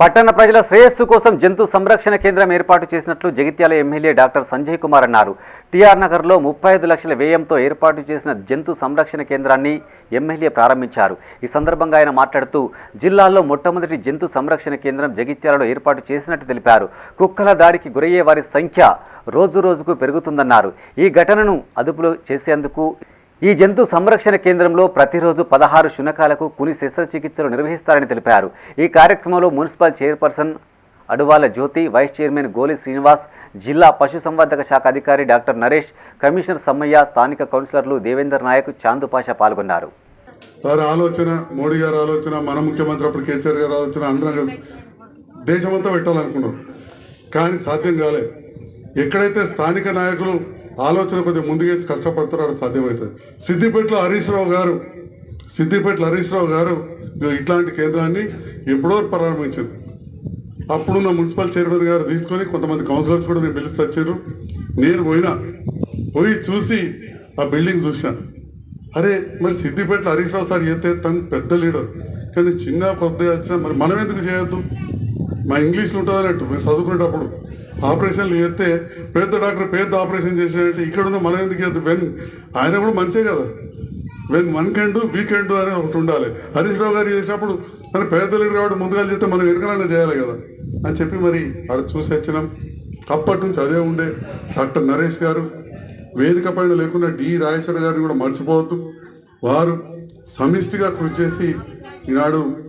పట్టణ ప్రజల శ్రేయస్సు కోసం జంతు సంరక్షణ కేంద్రం ఏర్పాటు చేసినట్లు జగిత్యాల ఎమ్మెల్యే డాక్టర్ సంజయ్ కుమార్ అన్నారు. టీఆర్ నగర్లో ముప్పై ఐదు లక్షల వ్యయంతో ఏర్పాటు చేసిన జంతు సంరక్షణ కేంద్రాన్ని ఎమ్మెల్యే ప్రారంభించారు. ఈ సందర్భంగా ఆయన మాట్లాడుతూ జిల్లాలో మొట్టమొదటి జంతు సంరక్షణ కేంద్రం జగిత్యాలలో ఏర్పాటు చేసినట్టు తెలిపారు. కుక్కల దాడికి గురయ్యే వారి సంఖ్య రోజు రోజుకు పెరుగుతుందన్నారు. ఈ ఘటనను అదుపులో చేసేందుకు ఈ జంతు సంరక్షణ కేంద్రంలో ప్రతిరోజు పదహారు శునకాలకు కుని శస్త్రచికిత్సలు నిర్వహిస్తారని తెలిపారు. ఈ కార్యక్రమంలో municipal chairperson Aduvala Jyothi vice chairman Goli Srinivas జిల్లా పశుసంవర్ధక శాఖ అధికారి డాక్టర్ నరేష్ కమిషనర్ సమ్మయ్య స్థానిక కౌన్సిలర్లు దేవేందర్ నాయక్ చాందుపాష పాల్గొన్నారు. వారి ఆలోచన మోడీ గారి ఆలోచన మన ముఖ్యమంత్రి అప్పుడు కేసీఆర్ గారి ఆలోచన అందరం దేశమంతా పెట్టాలనుకున్నారు. కానీ సాధ్యం కాలేదు. ఎక్కడైతే స్థానిక నాయకులు ఆలోచన కొద్దిగా ముందుకేసి కష్టపడతారు అది సాధ్యమవుతుంది. సిద్దిపేటలో హరీష్ రావు గారు సిద్దిపేటలో హరీష్ రావు గారు ఇట్లాంటి కేంద్రాన్ని ఎప్పుడో ప్రారంభించారు. అప్పుడున్న మున్సిపల్ చైర్మన్ గారు తీసుకొని కొంతమంది కౌన్సిలర్స్ కూడా నేను పిలిచి వచ్చారు. నేను పోయినా పోయి చూసి ఆ బిల్డింగ్ చూశాను. అరే మరి సిద్దిపేటలో హరీష్ రావు సార్ చేస్తే తను పెద్ద లీడర్. కానీ చిన్న కొద్దిగా వచ్చినా మరి మనం ఎందుకు చేయొద్దు? మా ఇంగ్లీష్లో ఉంటుంది అన్నట్టు మేము చదువుకునేటప్పుడు. ఆపరేషన్లు చేస్తే పెద్ద డాక్టర్ పెద్ద ఆపరేషన్ చేసినట్టు ఇక్కడ ఉన్న మనం ఎందుకు చేద్దాం వెన్ ఆయన కూడా మంచిదే కదా. When one can do we can do అని ఒకటి ఉండాలి. హరీష్ రావు గారు చేసినప్పుడు మన పేద కాబట్టి ముందుగా చేస్తే మనం వెనకలన్నా చేయాలి కదా. అని చెప్పి మరి అక్కడ చూసి వచ్చినాం. అప్పటి నుంచి అదే ఉండే డాక్టర్ నరేష్ గారు. వేదిక పైన లేకుండా డి రాజేశ్వర గారిని కూడా మర్చిపోవద్దు. వారు సమిష్టిగా కృషి చేసి ఈనాడు